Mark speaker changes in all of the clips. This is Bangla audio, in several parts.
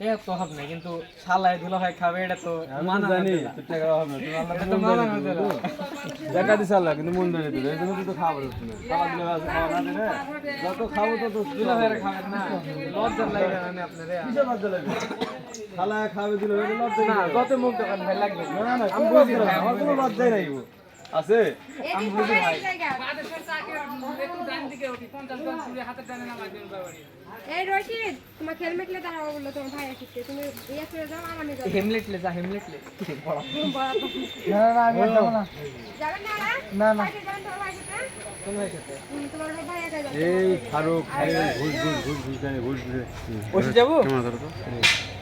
Speaker 1: এটা তো হবে না কিন্তু শালায় দুলা ভাই খাবে এটা তো মানা
Speaker 2: জানি টাকা হবে
Speaker 1: তো
Speaker 2: মানা
Speaker 1: না।
Speaker 2: টাকা কিন্তু মন তো খাবার হচ্ছে খাবার দিলে বাস খাওয়া না দিলে যত খাব তত
Speaker 1: দুলা ভাইয়ের খাবেন না। লজ্জা লাগে না আপনারে।
Speaker 2: কিসের লজ্জা লাগবে খালা খাবে দিলে ওই লজ্জা
Speaker 1: না
Speaker 2: কিসের?
Speaker 1: মুখ দোকান ভাই লাগবে।
Speaker 2: না না না
Speaker 1: আমি বুঝি
Speaker 2: লজ্জা আমার কোনো লজ্জাই নাই। আছে
Speaker 1: আমি বুঝি ভাই
Speaker 3: এই রশিদ তোমার হেলমেট লে দাঁড়াবো বলল তোমার ভাই আসছে তুমি ইয়ে করে যাও আমার নিয়ে যাও
Speaker 1: হেমলেট লে যা হেমলেট লে
Speaker 3: যাবেন না
Speaker 2: ঘুষ ঘুষ ঘুষ ঘুষ ঘুষ ঘুষ
Speaker 3: মানে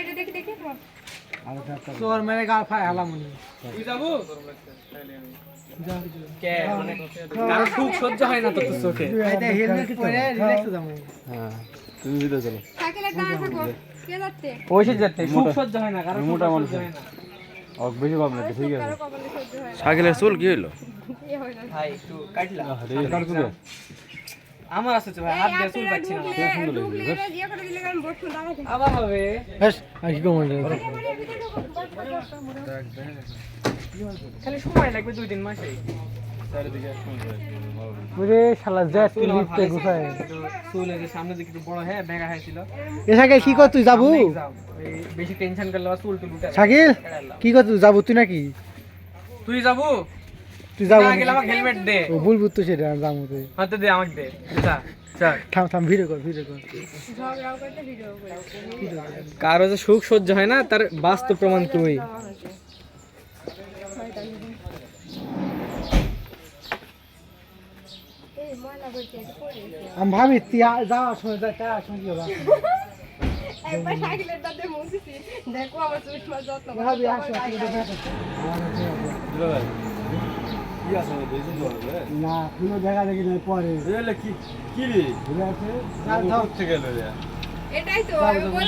Speaker 3: এটা দেখি দেখি তোমার
Speaker 1: তোর মেরে গাল ফায় হালাম তুই যাব? কে? মানে কারও সুখ সহ্য হয় না তো তোর চোখে। হেলমেট পরে রিল্যাক্স যাব।
Speaker 2: হ্যাঁ তুমি ভিডিও চলো।
Speaker 3: সাইকেলে দাঁড়া থাকো কে যাচ্ছে?
Speaker 1: ওইসে যেতে সুখ সহ্য হয় না কারও
Speaker 2: মোটা মানুষ।
Speaker 1: হয় না।
Speaker 2: অক বেশি ভাব না ঠিক আছে।
Speaker 3: হয়
Speaker 4: সাইকেলের চুল কি হইল?
Speaker 3: হয়
Speaker 1: ভাই একটু কাটলা আমার আছে তো ভাই হাত দিয়ে চুল পাচ্ছি না
Speaker 3: ঢুকলে ঢুকলে এটা ইয়ে করে দিলে আমি বসুন দাঁড়া থাকি
Speaker 1: আবার হবে। খালি সময় লাগবে দুই তিন মাসে। হ্যাঁ ব্যাগা হয়েছিল।
Speaker 5: কি কর তুই যাবু?
Speaker 1: বেশি টেনশন করলে আবার চুল টুল
Speaker 5: কি কর তুই যাবু তুই নাকি?
Speaker 1: তুই যাব?
Speaker 5: তুই যাবু
Speaker 1: না গেলে আমাকে হেলমেট দে।
Speaker 5: ও বলব তো সেটা
Speaker 1: হাতে দে আমাকে দে। যা
Speaker 5: থাম থাম ভিডিও কর ভিডিও কর।
Speaker 3: ঝগড়াও করতে ভিডিও করে
Speaker 1: কারও যে সুখ সহ্য হয় না তার বাস্তব প্রমাণ।
Speaker 5: আমি ভাবি যাওয়ার সময় যাওয়ার সময় কি হবে
Speaker 3: একবার সাইকেলের দাঁতে মুছেছি। দেখো আমার চশমা যত্ন
Speaker 5: ভাবি আসো
Speaker 2: না
Speaker 5: কোনো জায়গা দেখি না পরে
Speaker 2: কি কি রে
Speaker 3: এটাই তো